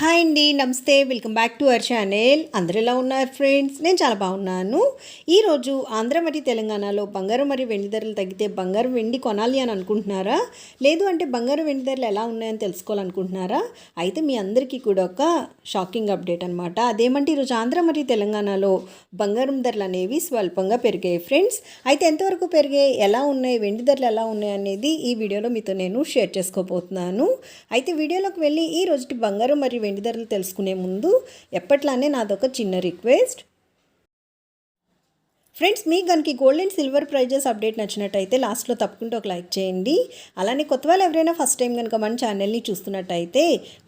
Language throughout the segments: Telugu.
హాయ్ అండి నమస్తే. Welcome back to our channel. అందరూ ఎలా ఉన్నారు ఫ్రెండ్స్? నేను చాలా బాగున్నాను. ఈరోజు ఆంధ్ర మరియు తెలంగాణలో బంగారం మరియు వెండి ధరలు తగ్గితే బంగారం వెండి కొనాలి అని అనుకుంటున్నారా? లేదు అంటే బంగారం వెండి ధరలు ఎలా ఉన్నాయని తెలుసుకోవాలనుకుంటున్నారా? అయితే మీ అందరికీ కూడా ఒక షాకింగ్ అప్డేట్ అనమాట అదేమంటే ఈరోజు ఆంధ్ర మరియు తెలంగాణలో బంగారం ధరలు అనేవి స్వల్పంగా పెరిగాయి ఫ్రెండ్స్. అయితే ఎంతవరకు పెరిగాయి? ఎలా ఉన్నాయి? వెండి ధరలు ఎలా ఉన్నాయి అనేది ఈ వీడియోలో మీతో నేను షేర్ చేసుకోబోతున్నాను. అయితే వీడియోలోకి వెళ్ళి ఈ రోజు బంగారం మరియు వెండి ధరలు తెలుసుకునే ముందు ఎప్పట్లానే నాదొక చిన్న రిక్వెస్ట్. ఫ్రెండ్స్ మీకు కనుక gold and silver prizes update నచ్చినట్టయితే లాస్ట్లో తప్పకుండా ఒక లైక్ చేయండి. అలానే కొత్త వాళ్ళు ఎవరైనా ఫస్ట్ టైం కనుక మన ఛానల్ని చూస్తున్నట్టయితే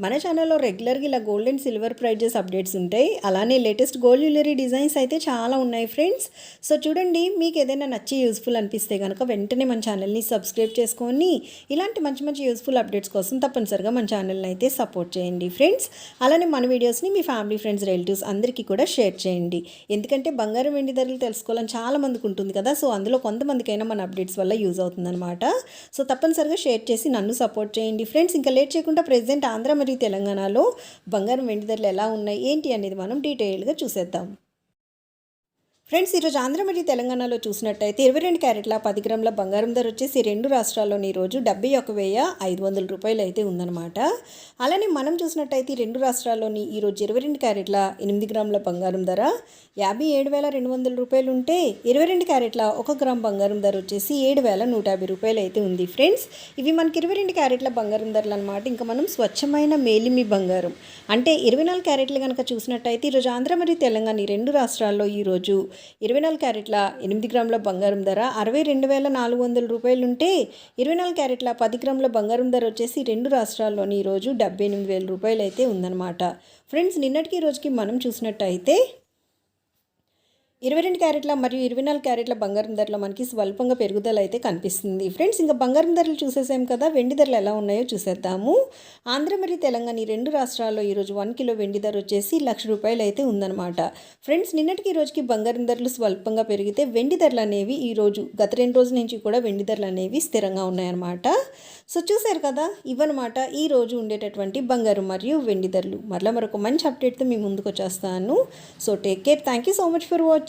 మన ఛానల్లో రెగ్యులర్గా ఇలా gold and silver prizes updates ఉంటాయి. అలానే లేటెస్ట్ గోల్డ్ జ్యువెలరీ డిజైన్స్ అయితే చాలా ఉన్నాయి ఫ్రెండ్స్. సో చూడండి మీకు ఏదైనా నచ్చి యూస్ఫుల్ అనిపిస్తే కనుక వెంటనే మన ఛానల్ని సబ్స్క్రైబ్ చేసుకొని ఇలాంటి మంచి మంచి యూస్ఫుల్ అప్డేట్స్ కోసం తప్పనిసరిగా మన ఛానల్ని అయితే సపోర్ట్ చేయండి ఫ్రెండ్స్. అలానే మన వీడియోస్ని మీ ఫ్యామిలీ ఫ్రెండ్స్ రిలేటివ్స్ అందరికీ కూడా షేర్ చేయండి. ఎందుకంటే బంగారం వెండి ధరలు తెలుసుకోవాలి చాలా మందికి ఉంటుంది కదా. సో అందులో కొంతమందికైనా మన అప్డేట్స్ వల్ల యూజ్ అవుతుందన్నమాట. సో తప్పనిసరిగా షేర్ చేసి నన్ను సపోర్ట్ చేయండి. ఫ్రెండ్స్ ఇంకా లేట్ చేయకుండా ప్రెసెంట్ ఆంధ్ర మరియు తెలంగాణలో బంగారం వెండి ధరలు ఎలా ఉన్నాయి? ఏంటి అనేది మనం డీటెయిల్గా చూసేద్దాం. ఫ్రెండ్స్ ఈరోజు ఆంధ్ర మరియు తెలంగాణలో చూసినట్టయితే ఇరవై రెండు క్యారెట్ల పది గ్రాముల బంగారం ధర వచ్చేసి రెండు రాష్ట్రాల్లోని ఈరోజు డెబ్బై ఒక వెయ్యి ఐదు వందల రూపాయలు అయితే ఉందన్నమాట. అలానే మనం చూసినట్టయితే ఈ రెండు రాష్ట్రాల్లోని ఈరోజు ఇరవై రెండు క్యారెట్ల ఎనిమిది గ్రాముల బంగారం ధర యాభై ఏడు వేల రెండు వందల రూపాయలు ఉంటే ఇరవై రెండు క్యారెట్ల ఒక గ్రామ్ బంగారం ధర వచ్చేసి ఏడు వేల నూట యాభై రూపాయలు అయితే ఉంది ఫ్రెండ్స్. ఇవి మనకి ఇరవై రెండు క్యారెట్ల బంగారం ధరలు అనమాట ఇంకా మనం స్వచ్ఛమైన మేలిమి బంగారం. అంటే ఇరవై నాలుగు క్యారెట్లు కనుక చూసినట్టయితే ఈరోజు ఆంధ్ర మరియు తెలంగాణ ఈ రెండు రాష్ట్రాల్లో ఈరోజు ఇరవై నాలుగు క్యారెట్ల ఎనిమిది గ్రాముల బంగారం ధర అరవై రెండు వేల నాలుగు వందల రూపాయలు ఉంటే ఇరవై నాలుగు క్యారెట్ల పది గ్రాముల బంగారం ధర వచ్చేసి రెండు రాష్ట్రాల్లోని ఈరోజు డెబ్బై ఎనిమిది వేల రూపాయలు అయితే ఉందన్నమాట. ఫ్రెండ్స్ నిన్నటికి రోజుకి మనం చూసినట్టయితే ఇరవై రెండు క్యారెట్ల మరియు ఇరవై నాలుగు క్యారెట్ల బంగారం ధరలో మనకి స్వల్పంగా పెరుగుదల అయితే కనిపిస్తుంది. ఫ్రెండ్స్ ఇంకా బంగారం ధరలు చూసేసాం కదా వెండి ధరలు ఎలా ఉన్నాయో చూసేద్దాము. ఆంధ్ర మరియు తెలంగాణ ఈ రెండు రాష్ట్రాల్లో ఈరోజు వన్ కిలో వెండి ధర వచ్చేసి లక్ష రూపాయలు అయితే ఉందన్నమాట. ఫ్రెండ్స్ నిన్నటికి ఈ రోజుకి బంగారం ధరలు స్వల్పంగా పెరిగితే వెండి ధరలు అనేవి ఈ రోజు గత రెండు రోజుల నుంచి కూడా వెండి ధరలు అనేవి స్థిరంగా ఉన్నాయన్నమాట. సో చూశారు కదా ఇవన్నమాట ఈ రోజు ఉండేటటువంటి బంగారం మరియు వెండి ధరలు. మరలా మరొక మంచి అప్డేట్తో మీ ముందుకు వచ్చేస్తాను. So take care thank you so much for watching